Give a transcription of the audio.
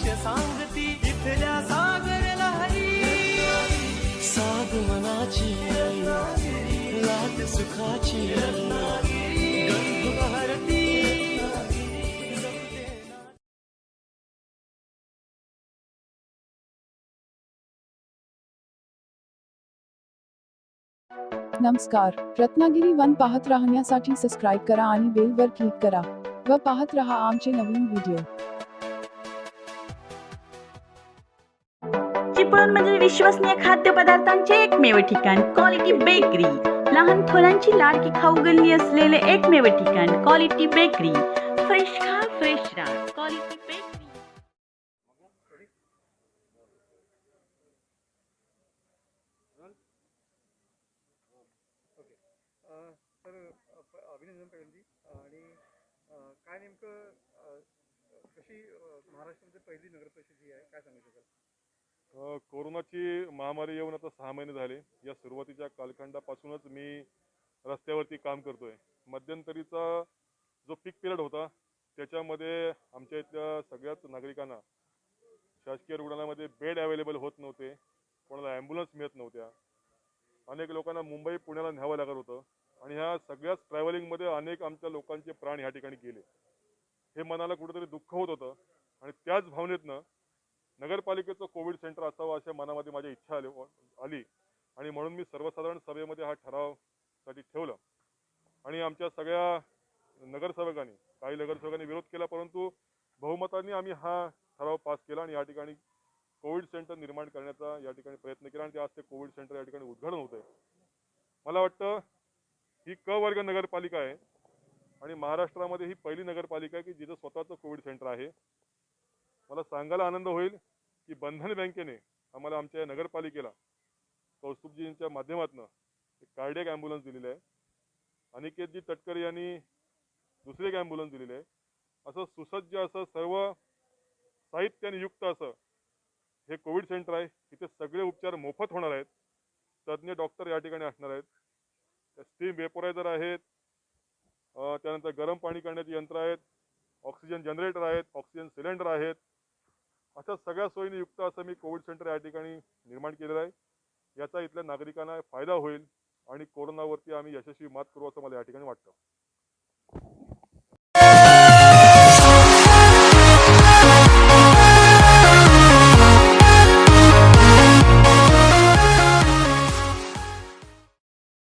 सांगती, इथल्या सागर लहरी साध मनाची लाट सुखाची नमस्कार. रत्नागिरी वन पाहत राहण्यासाठी सबस्क्राईब करा आणि बेल वर क्लिक करा. व पाहत रहा आमचे नवीन व्हिडिओ चिपळूण म्हणजे विश्वसनीय खाद्यपदार्थांचे एकमेव ठिकाण क्वालिटी बेकरी लहान थोरांची लाडकी खाऊ गल्ली असलेले एकमेव ठिकाण क्वालिटी बेकरी फ्रेश खा फ्रेश राहा क्वालिटी बेकरी तर अभिनंदन पहिल्यांदी आणि काय नेमकं कशी महाराष्ट्रामध्ये पहिली नगरपरिषद ही आहे? काय सांगू शकाल? कोरोनाची महामारी येऊन आता सहा महिने झाले. या सुरुवातीच्या कालखंडापासूनच मी रस्त्यावरती काम करतोय. मध्यंतरीचा जो पीक पिरियड होता त्याच्यामध्ये आमच्या इथल्या सगळ्याच नागरिकांना शासकीय रुग्णालयामध्ये बेड अवेलेबल होत नव्हते. कोणाला ॲम्ब्युलन्स मिळत नव्हत्या. अनेक लोकांना मुंबई पुण्याला न्यावं लागत होतं. आणि ह्या सगळ्याच ट्रॅव्हलिंगमध्ये अनेक आमच्या लोकांचे प्राण ह्या ठिकाणी गेले. हे मनाला कुठेतरी दुःख होत होतं. आणि त्याच भावनेतनं नगरपालिकेचं कोविड सेंटर असावं अशा मनामध्ये माझी इच्छा आली आली. आणि म्हणून मी सर्वसाधारण सभेमध्ये हा ठरावसाठी ठेवलं. आणि आमच्या सगळ्या नगरसेवकांनी काही नगरसेवकांनी विरोध केला परंतु बहुमताने आम्ही हा ठराव पास केला आणि या ठिकाणी कोविड सेंटर निर्माण करण्याचा या ठिकाणी प्रयत्न केला आणि ते आज ते कोविड सेंटर या ठिकाणी उद्घाटन होत आहे मला वाटतं ही क वर्ग नगरपालिका आहे आणि महाराष्ट्रामध्ये ही पहिली नगरपालिका आहे की जिथं स्वतःचं कोविड सेंटर आहे. मला सांगायला आनंद होईल. की बंधन बँकेने आम्हाला आमच्या या नगरपालिकेला कौस्तुभजींच्या माध्यमातून एक कार्डियक ॲम्ब्युलन्स दिलेलं आहे. अनिकेतजी तटकरे यांनी दुसरी एक ॲम्ब्युलन्स दिलेली आहे. असं सुसज्ज असं सर्व साहित्याने युक्त असं हे कोविड सेंटर आहे. इथे सगळे उपचार मोफत होणार आहेत. तज्ज्ञ डॉक्टर या ठिकाणी असणार आहेत. स्टीम वेपोरायझर आहेत. त्यानंतर गरम पाणी करण्याची यंत्र आहेत. ऑक्सिजन जनरेटर आहेत. ऑक्सिजन सिलेंडर आहेत. अशा सगळ्या सोयीने युक्त असं मी कोविड सेंटर या ठिकाणी निर्माण केलेलं आहे. याचा इथल्या नागरिकांना फायदा होईल आणि कोरोनावरती आम्ही यशस्वी मात करू असं मला या ठिकाणी वाटतं.